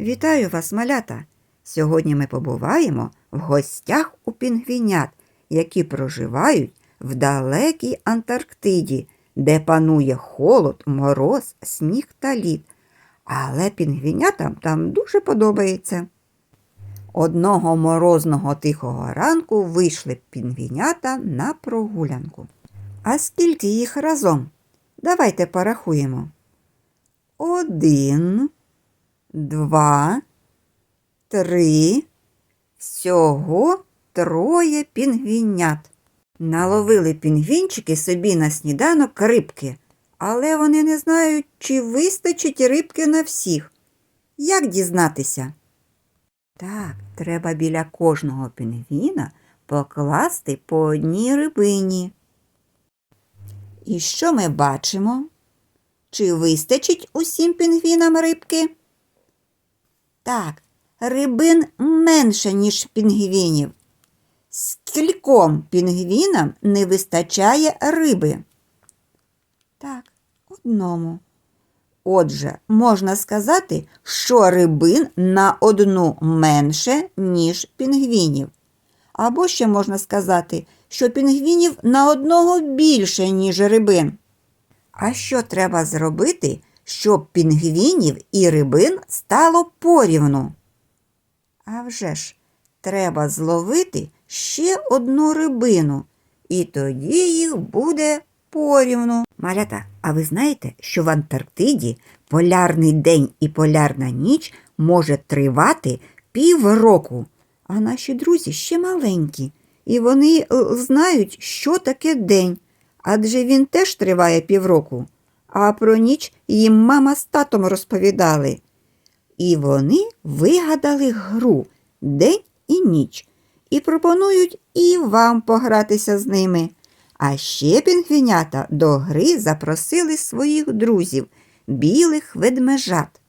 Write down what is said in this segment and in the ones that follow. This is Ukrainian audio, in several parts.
Вітаю вас, малята! Сьогодні ми побуваємо в гостях у пінгвінят, які проживають в далекій Антарктиді, де панує холод, мороз, сніг та лід. Але пінгвінятам там дуже подобається. Одного морозного тихого ранку вийшли пінгвінята на прогулянку. А скільки їх разом? Давайте порахуємо. Один, два, три. Всього троє пінгвінят. Наловили пінгвінчики собі на сніданок рибки, але вони не знають, чи вистачить рибки на всіх. Як дізнатися? Так, треба біля кожного пінгвіна покласти по одній рибині. І що ми бачимо? Чи вистачить усім пінгвінам рибки? Так, рибин менше, ніж пінгвінів. Скільком пінгвінам не вистачає риби? Так, одному. Отже, можна сказати, що рибин на одну менше, ніж пінгвінів. Або ще можна сказати, що пінгвінів на одного більше, ніж рибин. А що треба зробити, щоб пінгвінів і рибин стало порівну? А вже ж, треба зловити ще одну рибину, і тоді їх буде порівну. Малята, а ви знаєте, що в Антарктиді полярний день і полярна ніч може тривати півроку, а наші друзі ще маленькі, і вони е, знають, що таке день, адже він теж триває півроку, а про ніч їм мама з татом розповідали. І вони вигадали гру День і ніч і пропонують і вам погратися з ними. А ще пінгвінята до гри запросили своїх друзів, білих ведмежат.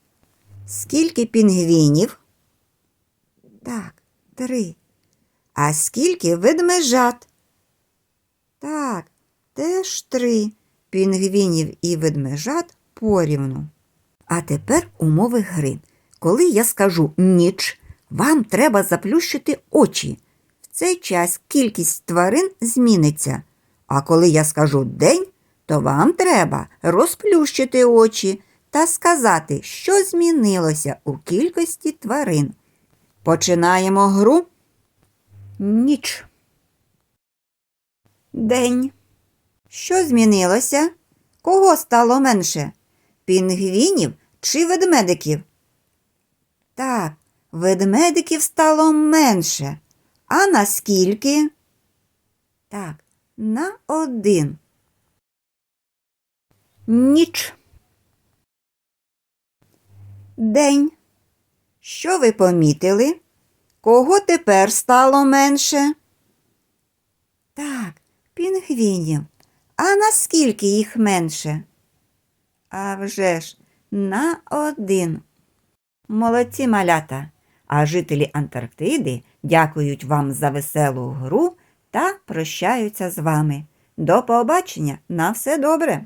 Скільки пінгвінів? Так, три. А скільки ведмежат? Так, теж три. Пінгвінів і ведмежат порівну. А тепер умови гри. Коли я скажу ніч, вам треба заплющити очі. В цей час кількість тварин зміниться. А коли я скажу день, то вам треба розплющити очі та сказати, що змінилося у кількості тварин. Починаємо гру. Ніч. День. Що змінилося? Кого стало менше? Пінгвінів чи ведмедиків? Так, ведмедиків стало менше. А наскільки? Так, на один. Ніч. День. Що ви помітили? Кого тепер стало менше? Так, пінгвінів. А наскільки їх менше? А вже ж, на один. Молодці малята. А жителі Антарктиди дякують вам за веселу гру та прощаються з вами. До побачення на все добре!